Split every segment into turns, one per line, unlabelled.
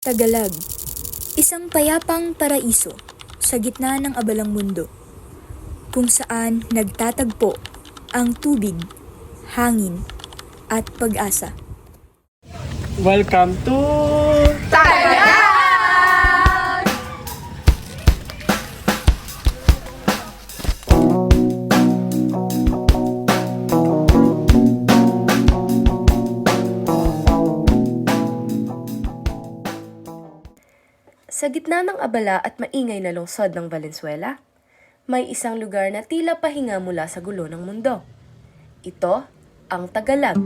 Tagalag, isang payapang paraiso sa gitna ng abalang mundo, kung saan nagtatagpo ang tubig, hangin, at pag-asa.
Welcome to...
Gitna ng abala at maingay na lungsod ng Valenzuela, may isang lugar na tila pahinga mula sa gulo ng mundo. Ito ang Tagalag,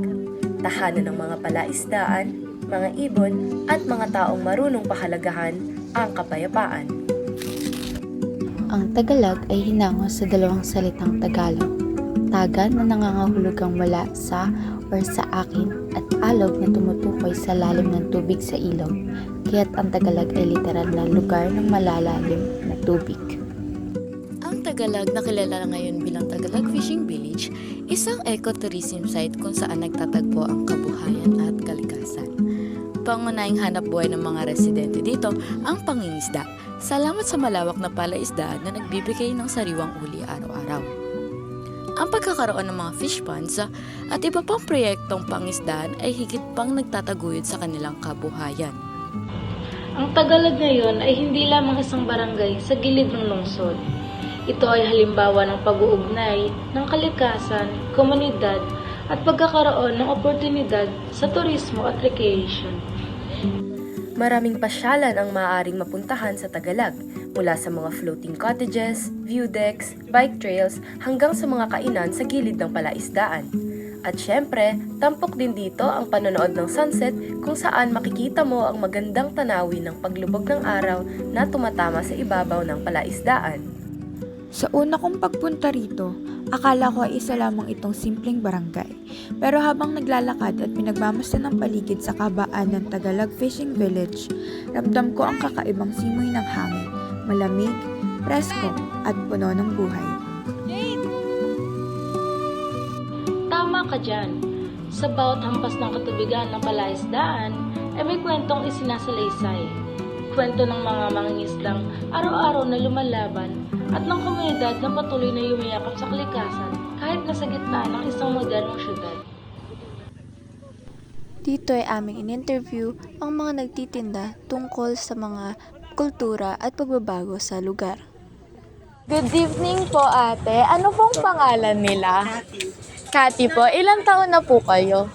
tahanan ng mga palaisdaan, mga ibon at mga taong marunong pahalagahan ang kapayapaan.
Ang Tagalog ay hinango sa dalawang salitang Tagalog. Taga na nangangahulugang wala sa or sa akin alog na tumutukoy sa lalim ng tubig sa ilog. Kaya't ang Tagalog ay literal na lugar ng malalalim na tubig.
Ang Tagalag na kilala ngayon bilang Tagalag Fishing Village, isang ecotourism site kung saan nagtatagpo ang kabuhayan at kalikasan. Pangunahing hanap buhay ng mga residente dito ang pangingisda. Salamat sa malawak na palaisdaan na nagbibigay ng sariwang uli araw-araw. Ang pagkakaroon ng mga fish ponds ah, at iba pang proyektong pangisdaan ay higit pang nagtataguyod sa kanilang kabuhayan.
Ang Tagalog ngayon ay hindi lamang isang barangay sa gilid ng lungsod. Ito ay halimbawa ng pag-uugnay ng kalikasan, komunidad, at pagkakaroon ng oportunidad sa turismo at recreation.
Maraming pasyalan ang maaaring mapuntahan sa Tagalag, mula sa mga floating cottages, view decks, bike trails, hanggang sa mga kainan sa gilid ng palaisdaan. At syempre, tampok din dito ang panonood ng sunset kung saan makikita mo ang magandang tanawin ng paglubog ng araw na tumatama sa ibabaw ng palaisdaan.
Sa una kong pagpunta rito, akala ko ay isa lamang itong simpleng barangay. Pero habang naglalakad at pinagmamasdan ng paligid sa kabaan ng Tagalog Fishing Village, ramdam ko ang kakaibang simoy ng hangin, malamig, presko, at puno ng buhay.
Tama ka dyan. Sa bawat hampas ng katubigan ng palaisdaan, ay may kwentong isinasalaysay. Kwento ng mga mangingisdang araw-araw na lumalaban at ng komunidad na patuloy na yumayakap sa kalikasan kahit nasa gitna ng isang modernong syudad.
Dito ay aming in-interview ang mga nagtitinda tungkol sa mga kultura at pagbabago sa lugar.
Good evening po ate. Ano pong pangalan nila? Kati po. Ilang taon na po kayo?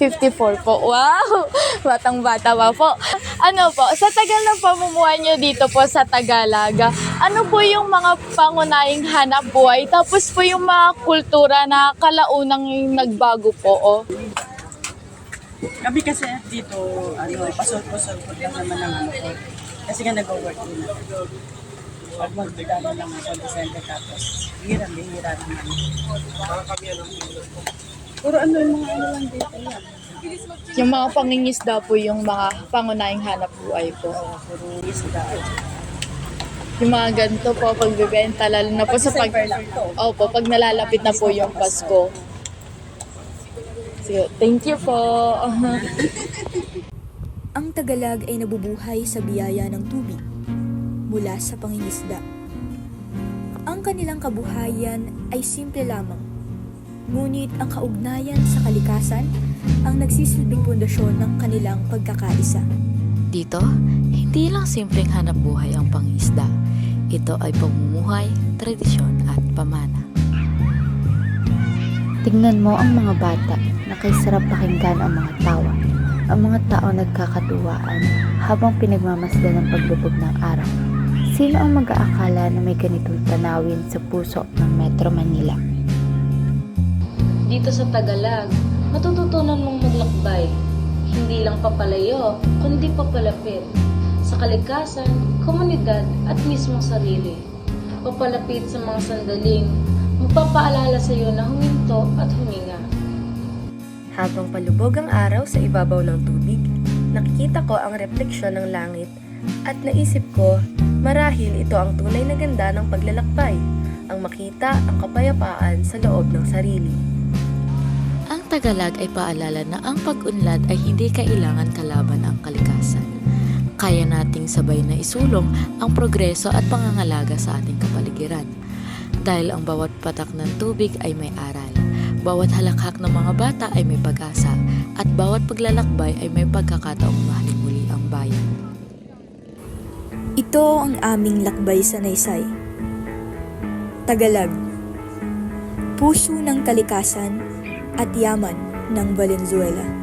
54 po. Wow! Batang bata pa po. Ano po, sa tagal ng pamumuhay nyo dito po sa Tagalaga, ano po yung mga pangunahing hanap buhay? Tapos po yung mga kultura na kalaunang nagbago po, oh.
Kami kasi dito, ano, pasol-pasol lang naman ng ano ko. Kasi nga nag-work din ako. Pag magdagano lang ako December tapos, hira-hira naman. Puro ano yung mga ano lang dito yan.
Yung mga pangingisda po yung mga pangunahing hanap buhay po.
Oo, puro isda.
Yung mga ganito po, pagbibenta, lalo na po sa pag... Opo, pag nalalapit na po yung Pasko. Sige, thank you po.
Ang Tagalag ay nabubuhay sa biyaya ng tubig mula sa pangingisda. Ang kanilang kabuhayan ay simple lamang. Ngunit ang kaugnayan sa kalikasan ang nagsisilbing pundasyon ng kanilang pagkakaisa.
Dito, hindi lang simpleng hanap buhay ang pangisda. Ito ay pamumuhay, tradisyon at pamana.
Tingnan mo ang mga bata na kay sarap pakinggan ang mga tawa. Ang mga tao nagkakatuwaan habang pinagmamasdan ng paglubog ng araw. Sino ang mag-aakala na may ganitong tanawin sa puso ng Metro Manila?
Dito sa Tagalag, matututunan mong maglakbay. Hindi lang papalayo, kundi papalapit. Sa kalikasan, komunidad at mismong sarili. Papalapit sa mga sandaling magpapaalala sa iyo na huminto at huminga.
Habang palubog ang araw sa ibabaw ng tubig, nakikita ko ang refleksyon ng langit at naisip ko, marahil ito ang tunay na ganda ng paglalakbay, ang makita ang kapayapaan sa loob ng sarili.
Ang Tagalag ay paalala na ang pag-unlad ay hindi kailangan kalaban ang kalikasan. kaya nating sabay na isulong ang progreso at pangangalaga sa ating kapaligiran. Dahil ang bawat patak ng tubig ay may aral, bawat halakhak ng mga bata ay may pag-asa, at bawat paglalakbay ay may pagkakataong mahalin muli ang bayan.
Ito ang aming lakbay sa Naysay. Tagalag. Puso ng kalikasan at yaman ng Valenzuela.